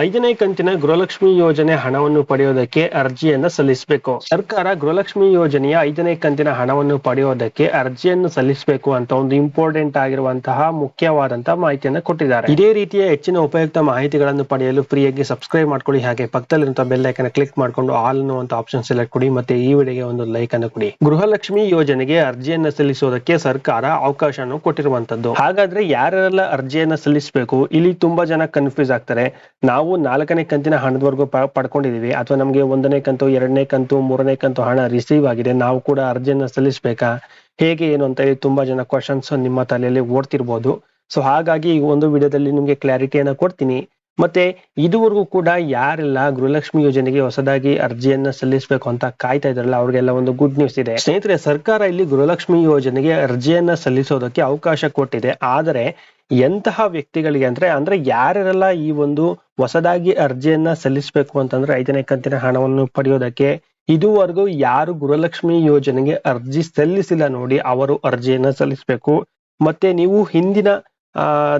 ಐದನೇ ಕಂತಿನ ಗೃಹಲಕ್ಷ್ಮಿ ಯೋಜನೆ ಹಣವನ್ನು ಪಡೆಯೋದಕ್ಕೆ ಅರ್ಜಿಯನ್ನು ಸಲ್ಲಿಸಬೇಕು. ಸರ್ಕಾರ ಗೃಹಲಕ್ಷ್ಮಿ ಯೋಜನೆಯ ಐದನೇ ಕಂತಿನ ಹಣವನ್ನು ಪಡೆಯೋದಕ್ಕೆ ಅರ್ಜಿಯನ್ನು ಸಲ್ಲಿಸಬೇಕು ಅಂತ ಒಂದು ಇಂಪಾರ್ಟೆಂಟ್ ಆಗಿರುವಂತಹ ಮುಖ್ಯವಾದಂತಹ ಮಾಹಿತಿಯನ್ನು ಕೊಟ್ಟಿದ್ದಾರೆ. ಇದೇ ರೀತಿಯ ಹೆಚ್ಚಿನ ಉಪಯುಕ್ತ ಮಾಹಿತಿಗಳನ್ನು ಪಡೆಯಲು ಫ್ರೀಯಾಗಿ ಸಬ್ಸ್ಕ್ರೈಬ್ ಮಾಡ್ಕೊಳ್ಳಿ. ಹಾಗೆ ಪಕ್ಕದಲ್ಲಿರುವಂತಹ ಬೆಲ್ ಐಕನ್ ಕ್ಲಿಕ್ ಮಾಡ್ಕೊಂಡು ಆಲ್ ಅನ್ನುವಂತ ಆಪ್ಷನ್ ಸೆಲೆಕ್ಟ್ ಕೊಡಿ ಮತ್ತೆ ಈ ವಿಡಿಯೋಗೆ ಒಂದು ಲೈಕ್ ಅನ್ನು ಕೊಡಿ. ಗೃಹಲಕ್ಷ್ಮಿ ಯೋಜನೆಗೆ ಅರ್ಜಿಯನ್ನು ಸಲ್ಲಿಸೋದಕ್ಕೆ ಸರ್ಕಾರ ಅವಕಾಶವನ್ನು ಕೊಟ್ಟಿರುವಂತದ್ದು. ಹಾಗಾದ್ರೆ ಯಾರೆಲ್ಲ ಅರ್ಜಿಯನ್ನು ಸಲ್ಲಿಸಬೇಕು? ಇಲ್ಲಿ ತುಂಬಾ ಜನ ಕನ್ಫ್ಯೂಸ್ ಆಗ್ತಾರೆ. ನಾವು ನಾಲ್ಕನೇ ಕಂತಿನ ಹಣದವರೆಗೂ ಪಡ್ಕೊಂಡಿದೀವಿ ಅಥವಾ ನಮಗೆ ಒಂದನೇ ಕಂತು, ಎರಡನೇ ಕಂತು, ಮೂರನೇ ಕಂತು ಹಣ ರಿಸೀವ್ ಆಗಿದೆ. ನಾವು ಕೂಡ ಅರ್ಜಿಯನ್ನ ಸಲ್ಲಿಸಬೇಕಾ? ಹೇಗೆ, ಏನು ಅಂತ ಹೇಳಿ ತುಂಬಾ ಜನ ಕ್ವಶನ್ಸ್ ನಿಮ್ಮ ತಲೆಯಲ್ಲಿ ಓಡ್ತಿರ್ಬೋದು. ಸೊ ಹಾಗಾಗಿ ಈ ಒಂದು ವಿಡಿಯೋದಲ್ಲಿ ನಿಮಗೆ ಕ್ಲಾರಿಟಿಯನ್ನ ಕೊಡ್ತೀನಿ. ಮತ್ತೆ ಇದುವರೆಗೂ ಕೂಡ ಯಾರೆಲ್ಲ ಗೃಹಲಕ್ಷ್ಮಿ ಯೋಜನೆಗೆ ಹೊಸದಾಗಿ ಅರ್ಜಿಯನ್ನ ಸಲ್ಲಿಸಬೇಕು ಅಂತ ಕಾಯ್ತಾ ಇದ್ರಲ್ಲ ಅವ್ರಿಗೆಲ್ಲ ಒಂದು ಗುಡ್ ನ್ಯೂಸ್ ಇದೆ. ಸ್ನೇಹಿತರೆ, ಸರ್ಕಾರ ಇಲ್ಲಿ ಗೃಹಲಕ್ಷ್ಮಿ ಯೋಜನೆಗೆ ಅರ್ಜಿಯನ್ನ ಸಲ್ಲಿಸೋದಕ್ಕೆ ಅವಕಾಶ ಕೊಟ್ಟಿದೆ. ಆದರೆ ಎಂತಹ ವ್ಯಕ್ತಿಗಳಿಗೆ ಅಂದ್ರೆ ಅಂದ್ರೆ ಯಾರೆಲ್ಲ ಈ ಒಂದು ಹೊಸದಾಗಿ ಅರ್ಜಿಯನ್ನ ಸಲ್ಲಿಸಬೇಕು ಅಂತಂದ್ರೆ ಐದನೇ ಕಂತಿನ ಹಣವನ್ನು ಪಡೆಯೋದಕ್ಕೆ ಇದುವರೆಗೂ ಯಾರು ಗೃಹಲಕ್ಷ್ಮಿ ಯೋಜನೆಗೆ ಅರ್ಜಿ ಸಲ್ಲಿಸಿಲ್ಲ ನೋಡಿ ಅವರು ಅರ್ಜಿಯನ್ನ ಸಲ್ಲಿಸಬೇಕು. ಮತ್ತೆ ನೀವು ಹಿಂದಿನ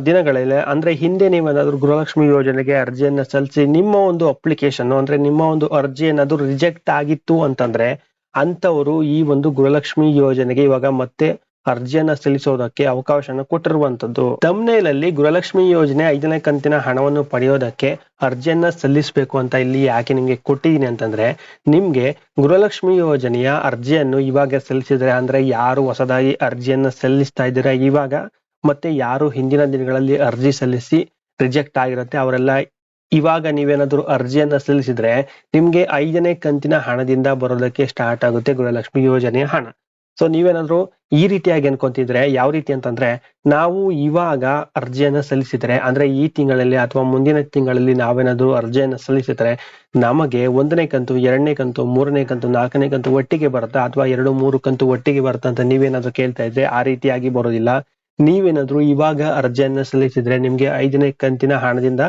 ದಿನಗಳಲ್ಲಿ, ಅಂದ್ರೆ ಹಿಂದೆ ನೀವೇನಾದ್ರೂ ಗೃಹಲಕ್ಷ್ಮಿ ಯೋಜನೆಗೆ ಅರ್ಜಿಯನ್ನ ಸಲ್ಲಿಸಿ ನಿಮ್ಮ ಒಂದು ಅಪ್ಲಿಕೇಶನ್ ಅಂದ್ರೆ ನಿಮ್ಮ ಒಂದು ಅರ್ಜಿ ಏನಾದ್ರು ರಿಜೆಕ್ಟ್ ಆಗಿತ್ತು ಅಂತಂದ್ರೆ ಅಂತವರು ಈ ಒಂದು ಗೃಹಲಕ್ಷ್ಮಿ ಯೋಜನೆಗೆ ಇವಾಗ ಮತ್ತೆ ಅರ್ಜಿಯನ್ನ ಸಲ್ಲಿಸೋದಕ್ಕೆ ಅವಕಾಶನ ಕೊಟ್ಟಿರುವಂತದ್ದು ತಮ್ನೇಲಲ್ಲಿ ಗೃಹಲಕ್ಷ್ಮಿ ಯೋಜನೆ ಐದನೇ ಕಂತಿನ ಹಣವನ್ನು ಪಡೆಯೋದಕ್ಕೆ ಅರ್ಜಿಯನ್ನ ಸಲ್ಲಿಸಬೇಕು ಅಂತ ಇಲ್ಲಿ ಯಾಕೆ ನಿಮ್ಗೆ ಕೊಟ್ಟಿದ್ದೀನಿ ಅಂತಂದ್ರೆ, ನಿಮ್ಗೆ ಗೃಹಲಕ್ಷ್ಮಿ ಯೋಜನೆಯ ಅರ್ಜಿಯನ್ನು ಇವಾಗ ಸಲ್ಲಿಸಿದ್ರೆ ಅಂದ್ರೆ ಯಾರು ಹೊಸದಾಗಿ ಅರ್ಜಿಯನ್ನ ಸಲ್ಲಿಸ್ತಾ ಇದ್ದೀರಾ ಇವಾಗ? ಮತ್ತೆ ಯಾರು ಹಿಂದಿನ ದಿನಗಳಲ್ಲಿ ಅರ್ಜಿ ಸಲ್ಲಿಸಿ ರಿಜೆಕ್ಟ್ ಆಗಿರುತ್ತೆ ಅವರೆಲ್ಲ ಇವಾಗ ನೀವೇನಾದ್ರೂ ಅರ್ಜಿಯನ್ನ ಸಲ್ಲಿಸಿದ್ರೆ ನಿಮ್ಗೆ ಐದನೇ ಕಂತಿನ ಹಣದಿಂದ ಬರೋದಕ್ಕೆ ಸ್ಟಾರ್ಟ್ ಆಗುತ್ತೆ ಗೃಹಲಕ್ಷ್ಮಿ ಯೋಜನೆಯ ಹಣ. ಸೊ ನೀವೇನಾದ್ರೂ ಈ ರೀತಿಯಾಗಿ ಅನ್ಕೊಂತಿದ್ರೆ, ಯಾವ ರೀತಿ ಅಂತಂದ್ರೆ, ನಾವು ಇವಾಗ ಅರ್ಜಿಯನ್ನ ಸಲ್ಲಿಸಿದ್ರೆ, ಅಂದ್ರೆ ಈ ತಿಂಗಳಲ್ಲಿ ಅಥವಾ ಮುಂದಿನ ತಿಂಗಳಲ್ಲಿ ನಾವೇನಾದ್ರೂ ಅರ್ಜಿಯನ್ನ ಸಲ್ಲಿಸಿದ್ರೆ, ನಮಗೆ ಒಂದನೇ ಕಂತು, ಎರಡನೇ ಕಂತು, ಮೂರನೇ ಕಂತು, ನಾಲ್ಕನೇ ಕಂತು ಒಟ್ಟಿಗೆ ಬರುತ್ತಾ, ಅಥವಾ ಎರಡು, ಮೂರು ಕಂತು ಒಟ್ಟಿಗೆ ಬರುತ್ತಾ ಅಂತ ನೀವೇನಾದ್ರೂ ಕೇಳ್ತಾ ಇದ್ರೆ ಆ ರೀತಿಯಾಗಿ ಬರೋದಿಲ್ಲ ನೀವೇನಾದ್ರೂ ಇವಾಗ ಅರ್ಜಿಯನ್ನ ಸಲ್ಲಿಸಿದ್ರೆ, ನಿಮ್ಗೆ ಐದನೇ ಕಂತಿನ ಹಣದಿಂದ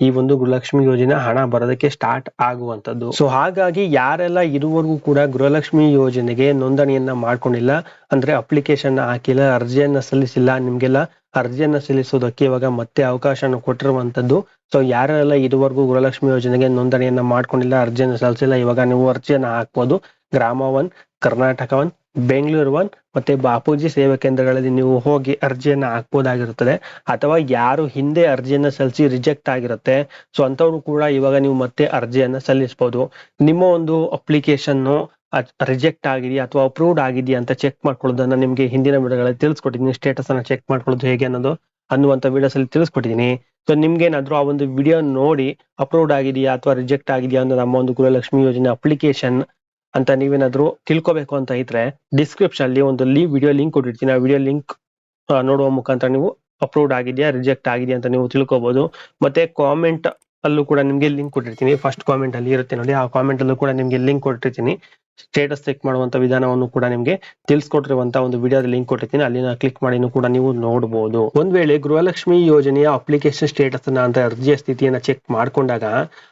ಈ ಒಂದು ಗೃಹಲಕ್ಷ್ಮಿ ಯೋಜನೆ ಹಣ ಬರೋದಕ್ಕೆ ಸ್ಟಾರ್ಟ್ ಆಗುವಂತದ್ದು ಸೊ ಹಾಗಾಗಿ ಯಾರೆಲ್ಲ ಇದುವರೆಗೂ ಕೂಡ ಗೃಹಲಕ್ಷ್ಮಿ ಯೋಜನೆಗೆ ನೋಂದಣಿಯನ್ನ ಮಾಡ್ಕೊಂಡಿಲ್ಲ, ಅಂದ್ರೆ ಅಪ್ಲಿಕೇಶನ್ ಹಾಕಿಲ್ಲ, ಅರ್ಜಿಯನ್ನ ಸಲ್ಲಿಸಿಲ್ಲ, ನಿಮ್ಗೆಲ್ಲ ಅರ್ಜಿಯನ್ನ ಸಲ್ಲಿಸೋದಕ್ಕೆ ಇವಾಗ ಮತ್ತೆ ಅವಕಾಶನ ಕೊಟ್ಟಿರುವಂತದ್ದು ಸೊ ಯಾರೆಲ್ಲ ಇದುವರೆಗೂ ಗೃಹಲಕ್ಷ್ಮಿ ಯೋಜನೆಗೆ ನೋಂದಣಿಯನ್ನ ಮಾಡ್ಕೊಂಡಿಲ್ಲ, ಅರ್ಜಿಯನ್ನು ಸಲ್ಲಿಸಿಲ್ಲ, ಇವಾಗ ನೀವು ಅರ್ಜಿಯನ್ನ ಹಾಕ್ಬೋದು. ಗ್ರಾಮ one Karnataka one Bengaluru one ಮತ್ತೆ ಬಾಪೂಜಿ ಸೇವಾ ಕೇಂದ್ರಗಳಲ್ಲಿ ನೀವು ಹೋಗಿ ಅರ್ಜಿಯನ್ನ ಹಾಕ್ಬೋದಾಗಿರುತ್ತದೆ. ಅಥವಾ ಯಾರು ಹಿಂದೆ ಅರ್ಜಿಯನ್ನ ಸಲ್ಲಿಸಿ ರಿಜೆಕ್ಟ್ ಆಗಿರುತ್ತೆ ಸೊ ಅಂತವ್ರು ಕೂಡ ಇವಾಗ ನೀವು ಮತ್ತೆ ಅರ್ಜಿಯನ್ನ ಸಲ್ಲಿಸಬಹುದು ನಿಮ್ಮ ಒಂದು ಅಪ್ಲಿಕೇಶನ್ ರಿಜೆಕ್ಟ್ ಆಗಿದೆಯಾ ಅಥವಾ ಅಪ್ರೂವ್ಡ್ ಆಗಿದೆಯಾ ಅಂತ ಚೆಕ್ ಮಾಡ್ಕೊಳ್ಳೋದನ್ನ ನಿಮ್ಗೆ ಹಿಂದಿನ ವಿಡಿಯೋಗಳಲ್ಲಿ ತಿಳಿಸ್ಕೊಟ್ಟಿದ್ದೀನಿ. ಸ್ಟೇಟಸ್ ಅನ್ನ ಚೆಕ್ ಮಾಡ್ಕೊಳ್ಳೋದು ಹೇಗೆ ಅನ್ನೋದು ಅನ್ನುವಂತ ವಿಡಿಯೋಸ್ ಅಲ್ಲಿ ತಿಳಿಸ್ಕೊಟ್ಟಿದ್ದೀನಿ. ಸೊ ನಿಮ್ಗೇನಾದ್ರೂ ಆ ಒಂದು ವಿಡಿಯೋ ನೋಡಿ ಅಪ್ರೂವ್ಡ್ ಆಗಿದೆಯಾ ಅಥವಾ ರಿಜೆಕ್ಟ್ ಆಗಿದೆಯಾ ಅನ್ನೋ ನಮ್ಮ ಒಂದು ಗೃಹಲಕ್ಷ್ಮಿ ಯೋಜನೆ ಅಪ್ಲಿಕೇಶನ್ ಅಂತ ನೀವೇನಾದ್ರೂ ತಿಳ್ಕೊಬೇಕು ಅಂತ ಇದ್ರೆ ಡಿಸ್ಕ್ರಿಪ್ಷನ್ ಅಲ್ಲಿ ಒಂದು ಲಿ ವಿಡಿಯೋ ಲಿಂಕ್ ಕೊಟ್ಟಿರ್ತೀನಿ. ಆ ವಿಡಿಯೋ ಲಿಂಕ್ ನೋಡುವ ಮುಖಾಂತರ ನೀವು ಅಪ್ರೂವ್ಡ್ ಆಗಿದೆಯಾ ರಿಜೆಕ್ಟ್ ಆಗಿದೆಯಾ ಅಂತ ನೀವು ತಿಳ್ಕೊಬಹುದು ಮತ್ತೆ ಕಾಮೆಂಟ್ ಅಲ್ಲೂ ಕೂಡ ನಿಮ್ಗೆ ಲಿಂಕ್ ಕೊಟ್ಟಿರ್ತೀನಿ. ಫಸ್ಟ್ ಕಾಮೆಂಟ್ ಅಲ್ಲಿ ಇರುತ್ತೆ ನೋಡಿ. ಆ ಕಾಮೆಂಟ್ ಅಲ್ಲೂ ಕೂಡ ನಿಮ್ಗೆ ಲಿಂಕ್ ಕೊಟ್ಟಿರ್ತೀನಿ. ಸ್ಟೇಟಸ್ ಚೆಕ್ ಮಾಡುವಂತ ವಿಧಾನವನ್ನು ಕೂಡ ನಿಮ್ಗೆ ತಿಳಿಸ್ಕೊಟ್ಟಿರುವಂತ ಒಂದು ವಿಡಿಯೋದ ಲಿಂಕ್ ಕೊಟ್ಟಿರ್ತೀನಿ. ಅಲ್ಲಿನ ಕ್ಲಿಕ್ ಮಾಡಿ ಕೂಡ ನೀವು ನೋಡಬಹುದು ಒಂದ್ ವೇಳೆ ಗೃಹಲಕ್ಷ್ಮಿ ಯೋಜನೆಯ ಅಪ್ಲಿಕೇಶನ್ ಸ್ಟೇಟಸ್ ಅಂತ ಅರ್ಜಿಯ ಸ್ಥಿತಿಯನ್ನ ಚೆಕ್ ಮಾಡ್ಕೊಂಡಾಗ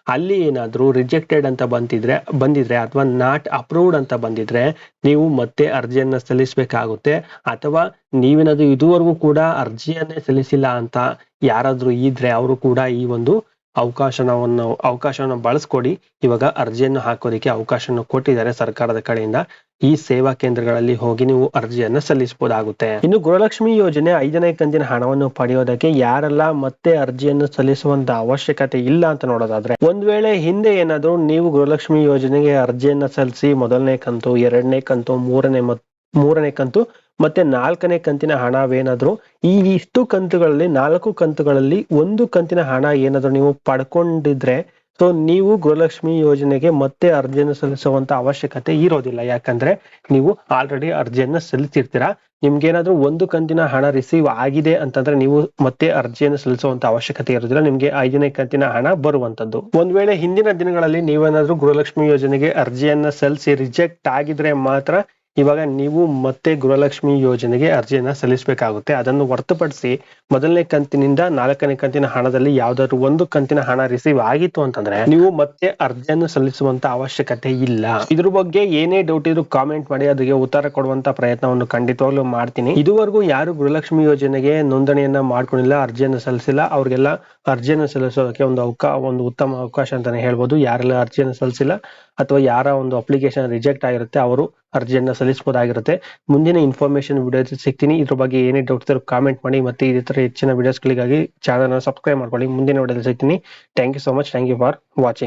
ಅಲ್ಲಿ ಏನಾದ್ರೂ ರಿಜೆಕ್ಟೆಡ್ ಅಂತ ಬಂದಿದ್ರೆ ಬಂದಿದ್ರೆ ಅಥವಾ ನಾಟ್ ಅಪ್ರೂವ್ಡ್ ಅಂತ ಬಂದಿದ್ರೆ ನೀವು ಮತ್ತೆ ಅರ್ಜಿಯನ್ನ ಸಲ್ಲಿಸಬೇಕಾಗುತ್ತೆ. ಅಥವಾ ನೀವೇನಾದ್ರೂ ಇದುವರೆಗೂ ಕೂಡ ಅರ್ಜಿಯನ್ನೇ ಸಲ್ಲಿಸಿಲ್ಲ ಅಂತ ಯಾರಾದ್ರೂ ಇದ್ರೆ ಅವರು ಕೂಡ ಈ ಒಂದು ಅವಕಾಶವನ್ನು ಅವಕಾಶವನ್ನು ಬಳಸ್ಕೊಡಿ. ಇವಾಗ ಅರ್ಜಿಯನ್ನು ಹಾಕೋದಕ್ಕೆ ಅವಕಾಶವನ್ನು ಕೊಟ್ಟಿದ್ದಾರೆ ಸರ್ಕಾರದ ಕಡೆಯಿಂದ. ಈ ಸೇವಾ ಕೇಂದ್ರಗಳಲ್ಲಿ ಹೋಗಿ ನೀವು ಅರ್ಜಿಯನ್ನು ಸಲ್ಲಿಸಬಹುದಾಗುತ್ತೆ. ಇನ್ನು ಗೃಹಲಕ್ಷ್ಮಿ ಯೋಜನೆ ಐದನೇ ಕಂತಿನ ಹಣವನ್ನು ಪಡೆಯೋದಕ್ಕೆ ಯಾರೆಲ್ಲ ಮತ್ತೆ ಅರ್ಜಿಯನ್ನು ಸಲ್ಲಿಸುವಂತ ಅವಶ್ಯಕತೆ ಇಲ್ಲ ಅಂತ ನೋಡೋದಾದ್ರೆ, ಒಂದ್ ವೇಳೆ ಹಿಂದೆ ಏನಾದ್ರು ನೀವು ಗೃಹಲಕ್ಷ್ಮಿ ಯೋಜನೆಗೆ ಅರ್ಜಿಯನ್ನ ಸಲ್ಲಿಸಿ, ಮೊದಲನೇ ಕಂತು, ಎರಡನೇ ಕಂತು, ಮೂರನೇ ಮತ್ ಮೂರನೇ ಕಂತು, ಮತ್ತೆ ನಾಲ್ಕನೇ ಕಂತಿನ ಹಣವೇನಾದರೂ? ಈ ಇಷ್ಟು ಕಂತುಗಳಲ್ಲಿ, ನಾಲ್ಕು ಕಂತುಗಳಲ್ಲಿ ಒಂದು ಕಂತಿನ ಹಣ ಏನಾದರೂ ನೀವು ಪಡ್ಕೊಂಡಿದ್ರೆ, ಸೊ ನೀವು ಗೃಹಲಕ್ಷ್ಮಿ ಯೋಜನೆಗೆ ಮತ್ತೆ ಅರ್ಜಿಯನ್ನು ಸಲ್ಲಿಸುವಂತ ಅವಶ್ಯಕತೆ ಇರೋದಿಲ್ಲ. ಯಾಕಂದ್ರೆ ನೀವು ಆಲ್ರೆಡಿ ಅರ್ಜಿಯನ್ನ ಸಲ್ಲಿಸಿರ್ತೀರಾ? ನಿಮ್ಗೇನಾದ್ರೂ ಒಂದು ಕಂತಿನ ಹಣ ರಿಸೀವ್ ಆಗಿದೆ ಅಂತಂದ್ರೆ ನೀವು ಮತ್ತೆ ಅರ್ಜಿಯನ್ನು ಸಲ್ಲಿಸುವಂತ ಅವಶ್ಯಕತೆ ಇರೋದಿಲ್ಲ. ನಿಮ್ಗೆ ಐದನೇ ಕಂತಿನ ಹಣ ಬರುವಂತದ್ದು. ಒಂದ್ ವೇಳೆ ಹಿಂದಿನ ದಿನಗಳಲ್ಲಿ ನೀವೇನಾದ್ರೂ ಗೃಹಲಕ್ಷ್ಮಿ ಯೋಜನೆಗೆ ಅರ್ಜಿಯನ್ನ ಸಲ್ಲಿಸಿ ರಿಜೆಕ್ಟ್ ಆಗಿದ್ರೆ ಮಾತ್ರ ಇವಾಗ ನೀವು ಮತ್ತೆ ಗೃಹಲಕ್ಷ್ಮಿ ಯೋಜನೆಗೆ ಅರ್ಜಿಯನ್ನ ಸಲ್ಲಿಸಬೇಕಾಗುತ್ತೆ. ಅದನ್ನು ಹೊರತುಪಡಿಸಿ ಮೊದಲನೇ ಕಂತಿನಿಂದ ನಾಲ್ಕನೇ ಕಂತಿನ ಹಣದಲ್ಲಿ ಯಾವ್ದಾದ್ರು ಒಂದು ಕಂತಿನ ಹಣ ರಿಸೀವ್ ಆಗಿತ್ತು ಅಂತಂದ್ರೆ ನೀವು ಮತ್ತೆ ಅರ್ಜಿಯನ್ನು ಸಲ್ಲಿಸುವಂತ ಅವಶ್ಯಕತೆ ಇಲ್ಲ. ಇದ್ರ ಬಗ್ಗೆ ಏನೇ ಡೌಟ್ ಇದ್ರು ಕಾಮೆಂಟ್ ಮಾಡಿ ಅದಕ್ಕೆ ಉತ್ತರ ಕೊಡುವಂತ ಪ್ರಯತ್ನವನ್ನು ಖಂಡಿತವಾಗ್ಲೂ ಮಾಡ್ತೀನಿ. ಇದುವರೆಗೂ ಯಾರು ಗೃಹಲಕ್ಷ್ಮಿ ಯೋಜನೆಗೆ ನೋಂದಣಿಯನ್ನ ಮಾಡ್ಕೊಂಡಿಲ್ಲ, ಅರ್ಜಿಯನ್ನು ಸಲ್ಲಿಸಿಲ್ಲ, ಅವ್ರಿಗೆಲ್ಲ ಅರ್ಜಿಯನ್ನು ಸಲ್ಲಿಸೋದಕ್ಕೆ ಒಂದು ಅವಕಾಶ ಒಂದು ಉತ್ತಮ ಅವಕಾಶ ಅಂತಾನೆ ಹೇಳ್ಬೋದು. ಯಾರೆಲ್ಲ ಅರ್ಜಿಯನ್ನು ಸಲ್ಲಿಸಿಲ್ಲ ಅಥವಾ ಯಾರ ಒಂದು ಅಪ್ಲಿಕೇಶನ್ ರಿಜೆಕ್ಟ್ ಆಗಿರುತ್ತೆ, ಅವರು ಅರ್ಜಿಯನ್ನ ಸಲ್ಲಿಸಬಹುದಾಗಿರುತ್ತೆ ಮುಂದಿನ ಇನ್ಫಾರ್ಮೇಶನ್ ವಿಡಿಯೋ ಸಿಗ್ತೀನಿ. ಇದ್ರ ಬಗ್ಗೆ ಏನೇ ಡೌಟ್ಸ್ ಇರೋ ಕಾಮೆಂಟ್ ಮಾಡಿ ಮತ್ತೆ ಇದೇ ತರ ಹೆಚ್ಚಿನ ವಿಡಿಯೋಸ್ಗಳಿಗಾಗಿ ಚಾನಲ್ ಸಬ್ಸ್ಕ್ರೈಬ್ ಮಾಡ್ಕೊಳ್ಳಿ. ಮುಂದಿನ ವಿಡಿಯೋದಲ್ಲಿ ಸಿಗ್ತೀನಿ. Thank you so much thank you for watching